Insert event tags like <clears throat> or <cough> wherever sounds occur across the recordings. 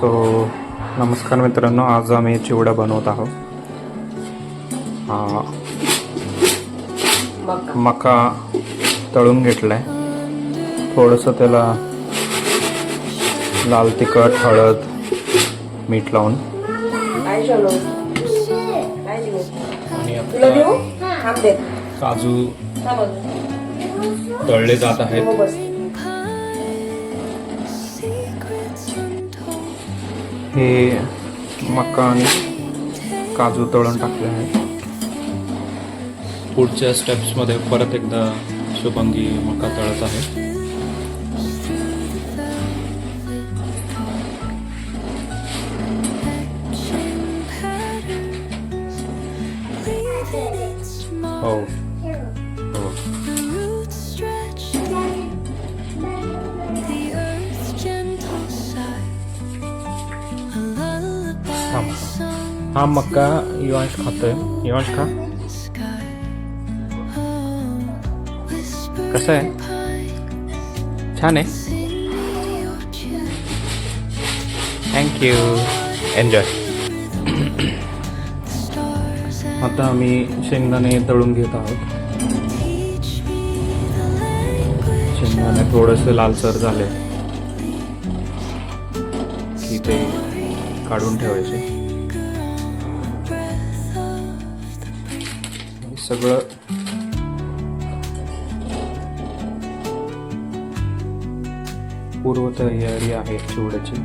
So नमस्कार मित्रांनो आज आम्ही चिवडा बनवत आहोत. हा, मका मका तळून घेतलाय. थोडंसं त्याला लाल तिखट हळद मीठ लावून. काजू. तळले जात आहेत. हो मका आणि काजू तळून टाकले आहेत. पुढच्या स्टेप्समध्ये परत एकदा शुभंगी मका तळत आहे. हो हो. हा मक्का युवांश खातोय. युवांश खा. कसं आहे? छान आहे. थँक्यू एन्जॉय <clears throat> आता आम्ही शेंगदाणे तळून घेत आहोत. शेंगदाणे थोडंसं लालसर झाले. की ते काढून ठेवायचे. Of सगळं पूर्वतयारी आहे चिवड्याची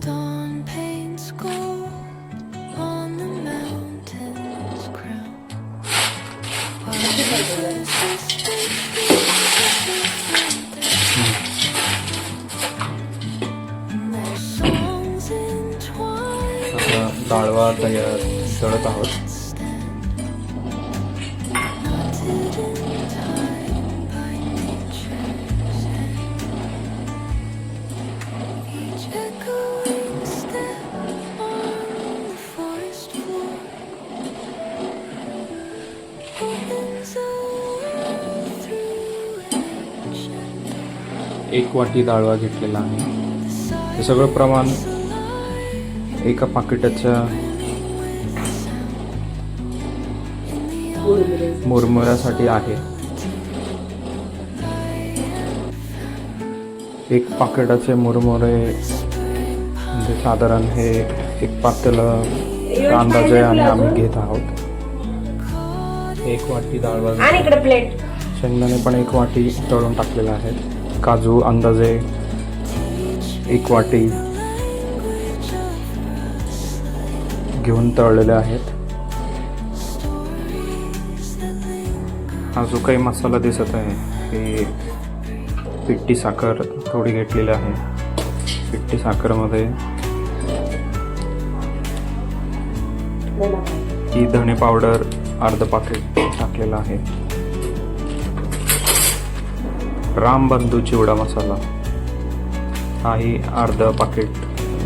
Dawn paints डाळवा तयार करत आहोत. एक वाटी दाळवा घेतलेला आहे. हे सगळं प्रमाण एका पाकिटाच्या मुरमुऱ्यासाठी आहे. एक पाकिटाचे मुरमुरे म्हणजे साधारण हे एक पातेलं अंदाजे आणि आम्ही घेत आहोत. एक वाटी डाळ आणि इकडे प्लेट. शेंगदाणे पण एक वाटी तळून टाकलेले आहेत. काजू अंदाजे एक वाटी. घेऊन तळलेले आहेत. हा जो काही मसाला दिसत आहे हे पिट्टी साखर थोडी घेतलेली आहे. पिट्टी साखरमध्ये ही धणे पावडर अर्ध पाकिट टाकलेला आहे. रामबंधू चिवडा मसाला. हाही अर्ध पाकिट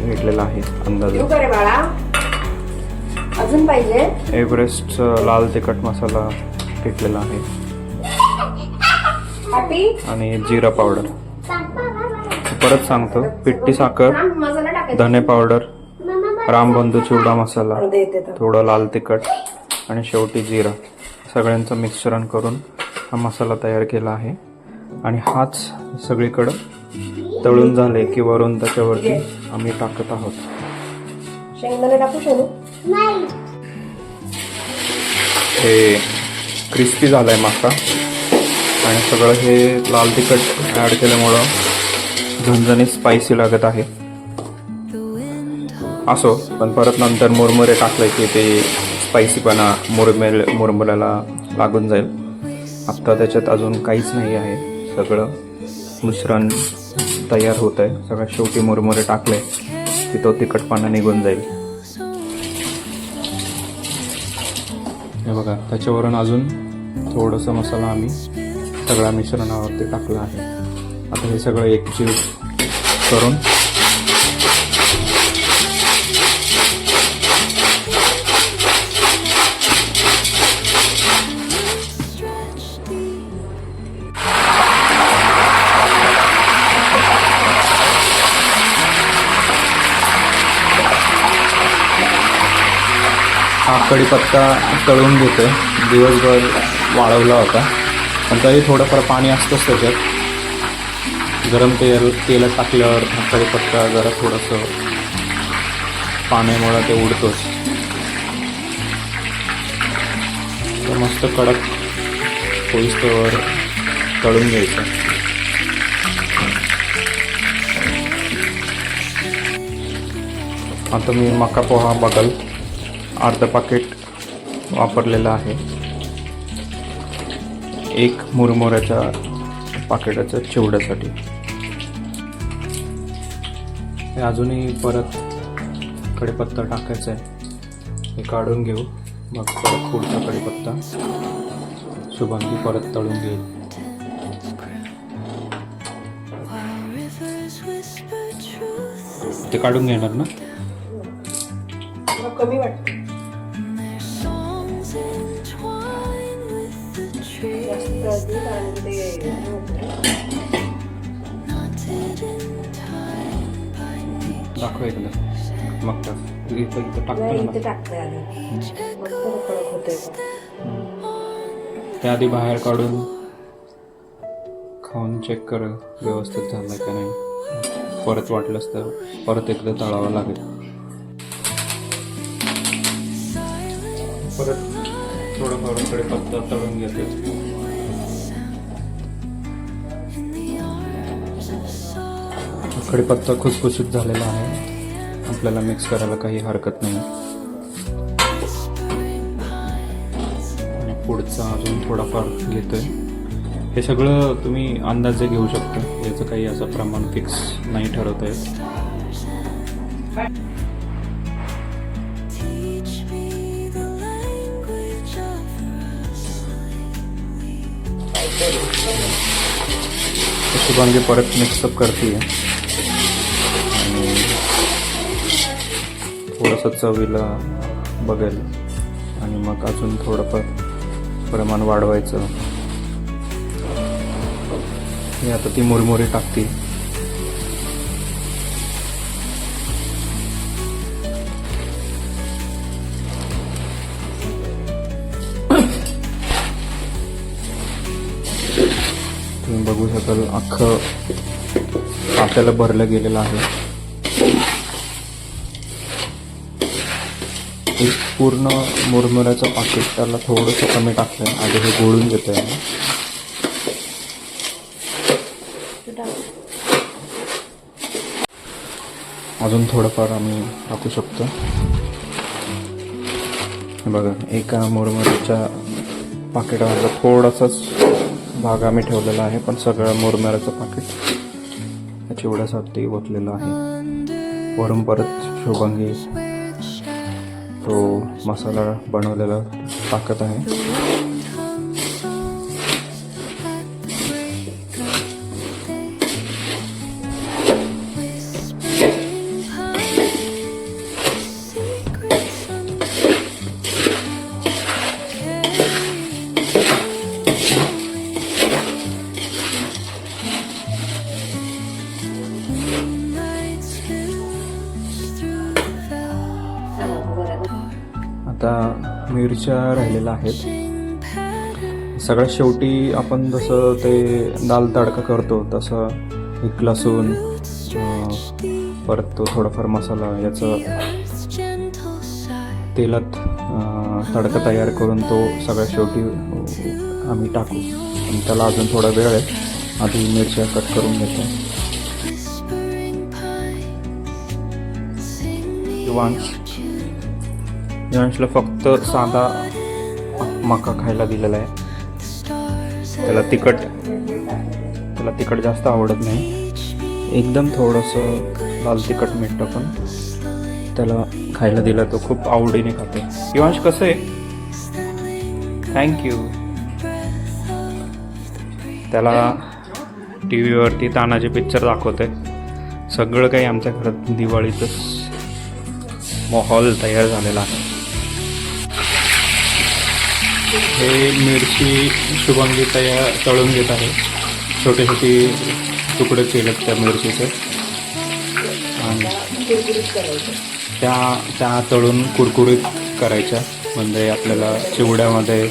घेतलेला आहे अंदाजे. अजून पाहिजे? एव्हरेस्टचा लाल तिखट मसाला घेतलेला आहे. आणि जिरा पावडर. परत सांगतो पिट्टी साखर धने पावडर रामबंधू चिवडा मसाला. थोडं लाल तिखट आणि शेवटी जिरा. सगळ्यांचं मिश्रण करून हा मसाला तयार केला आहे. आणि हाच सगळीकडं तळून झाले की वरून त्याच्यावरती आम्ही टाकत आहोत. शेंगदाणे टाकू शोनू हे क्रिस्पी झालंय मका. आणि सगळं हे लाल तिखट ॲड केल्यामुळं झणझणी स्पायसी लागत आहे. असो पण परत नंतर मुरमुरे टाकले की ते स्पायसीपणा मुरमेल मुरमुऱ्याला लागून जाईल. आत्ता त्याच्यात अजून काहीच नाही आहे. सगळं मिश्रण तयार होत आहे सगळ्यात शेवटी मुरमुरे टाकले की तो तिखटपणा निघून जाईल. बघा त्याच्यावरून अजून थोडंसं मसाला आम्ही सगळ्या मिश्रणावरती टाकला आहे. आता हे सगळं एकजीव करून हा कढीपत्ता तळून घेतोय. दिवसभर वाळवला होता. पण तरी थोडंफार पाणी असतंच त्याच्यात. गरम तेल तेल टाकल्यावर हा कढीपत्ता जरा थोडंसं पाण्यामुळं ते उडतोच. तर मस्त कडक पोईस्तवर तळून घ्यायचं. आता मी मका पोहा बघल. अर्ध पाकिट वापरलेलं आहे. एक मुरमुऱ्याच्या पाकिटाच्या चिवड्यासाठी. हे अजूनही परत कढीपत्ता टाकायचा आहे हे काढून घेऊ. मग परत पुढचा कढीपत्ता. शुभांगी परत तळून घेईल. ते काढून घेणार ना? कमी वाटतं. दाखव मग टाक इथं इथं टाकतो आधी. त्याआधी बाहेर काढून खाऊन चेक कर व्यवस्थित झालं का नाही. परत वाटलंच तर परत एकदा तळावं लागेल. परत थोडं थोडं पत्ता तळून घेते. कढीपत्ता खुसखुशीत झालेला आहे. आपल्याला मिक्स करायला काही हरकत नाही. आणि पुढचा अजून थोडाफार घेतोय. हे सगळं तुम्ही अंदाजे घेऊ शकता. याचं काही असं प्रमाण फिक्स नाही ठरवता येत. teach परत मिक्सअप करते आहे थोडंसं चवीला बघेल. आणि मग अजून थोडंफार प्रमाण वाढवायचं. हे आता ती मुरमुरी टाकते. तुम्ही बघू शकाल अख्खं आपल्याला भरलं गेलेलं आहे. एक पूर्ण मुरमुऱ्याचं पाकिट त्याला थोडंसं कमी टाकलं आधी हे गोळून घेतोय आहे अजून थोडंफार आम्ही टाकू शकतो. बघा एका मुरमुऱ्याच्या पाकिटाचा थोडासाच भाग आम्ही ठेवलेला आहे पण सगळं मुरमुऱ्याचं पाकिट चिवड्यासाठी ओतलेलं आहे. वरून परत शुभांगी तो मसाला बनवलेला टाकत आहे. आता मिरच्या राहिलेल्या आहेत. सगळ्यात शेवटी आपण जसं ते दाल तडका करतो तसं एक लसूण परत तो थोडाफार मसाला याचं तेलात तडका तयार करून तो सगळ्यात शेवटी आम्ही टाकू. आणि त्याला अजून थोडा वेळ आहे. आधी मिरच्या कट करून घेतो. Whispering pines फक्त साधा मका खायला दिलेला आहे. त्याला तिखट त्याला तिखट जास्त आवडत नाही. एकदम थोडंसं लाल तिखट मीठ टाकून त्याला खायला दिलं तो खूप आवडीने खाते. दिवांश कसं आहे? थँक्यू त्याला टी व्हीवरती तानाचे पिक्चर दाखवते सगळं काही आमच्या घरात दिवाळीतच माहोल तयार झालेला आहे. हे मिरची शुभंगी तया तळून घेत आहे. छोटे छोटे तुकडे केलेत त्या मिरचीचे. आणि त्या त्या तळून कुरकुरीत करायच्या. म्हणजे आपल्याला चिवड्यामध्ये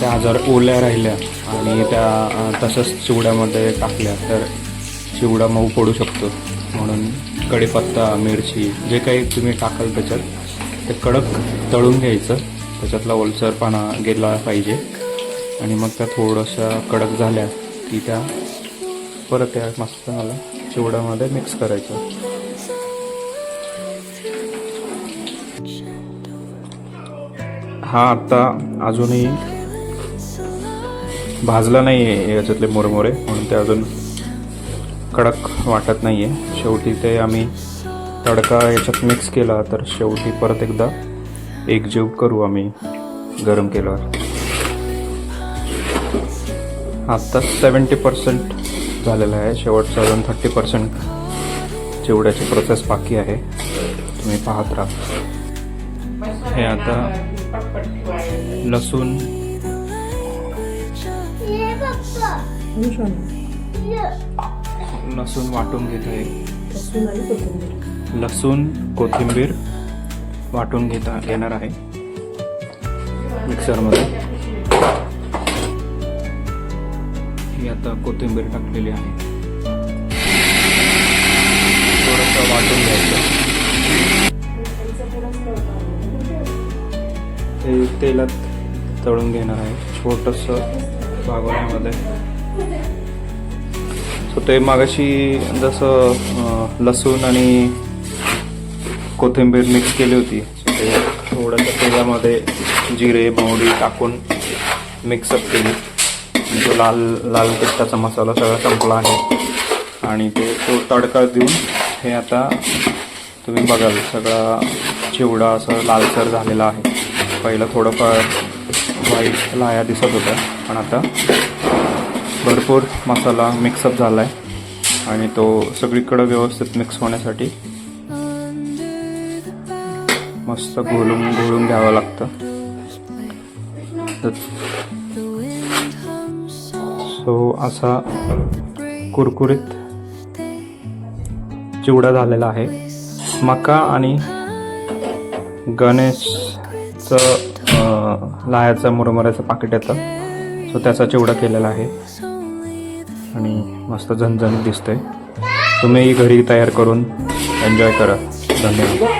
त्या जर ओल्या राहिल्या आणि त्या तसंच चिवड्यामध्ये टाकल्या तर चिवडा मऊ पडू शकतो. म्हणून कढीपत्ता मिरची जे काही तुम्ही टाकाल त्याच्यात ते कडक तळून घ्यायचं. त्याच्यातला ओलसरपणा गेला पाहिजे. आणि मग त्या थोड्याशा कडक झाल्या की त्या परत त्या मसाला चिवड्यामध्ये मिक्स करायचं. हा आत्ता अजूनही भाजला नाही आहे याच्यातले मोरमोरे. म्हणून ते अजून कडक वाटत नाही आहे शेवटी ते आम्ही तडका याच्यात मिक्स केला तर शेवटी परत एकदा एकजीव करू आम्ही गरम केल्यावर. आत्ता सेवन्टी पर्सेंट झालेलं आहे. शेवटचं अजून थर्टी पर्सेंट चिवड्याची प्रोसेस बाकी आहे. तुम्ही पाहत राहा. हे आता लसूण. लसूण वाटून घेत आहे लसूण कोथिंबीर वाटून घेता घेणार आहे. मिक्सरमध्ये. ही आता कोथिंबीर टाकलेली आहे. थोडंसं वाटून घ्यायचं. ते तेलात तळून घेणार आहे. छोटंसं भागवण्यामध्ये सो ते मागाशी जसं लसूण आणि कोथिंबीर मिक्स केली होती. ते थोडंसं तेलामध्ये जिरे मोहरी टाकून मिक्सअप केली. जो लाल लाल तिखटाचा मसाला सगळा संपला आहे. आणि ते तो तडका देऊन हे आता तुम्ही बघाल सगळा चिवडा असं लालसर झालेला आहे. पहिलं थोडंफार व्हाईट लाया दिसत होत्या पण आता भरपूर मसाला मिक्सअप झाला आहे आणि तो सगळीकडं व्यवस्थित मिक्स होण्यासाठी मस्त घोलून घोळून घ्यावं लागतं. सो असा कुरकुरीत चिवडा झालेला आहे. मका आणि गणेशचं लायाचं लाह्याचं मुरमुऱ्याचं पाकिट येतं. सो त्याचा चिवडा केलेला आहे. आणि मस्त झणझणीत दिसतंय. तुम्ही घरी तयार करून एन्जॉय करा. धन्यवाद.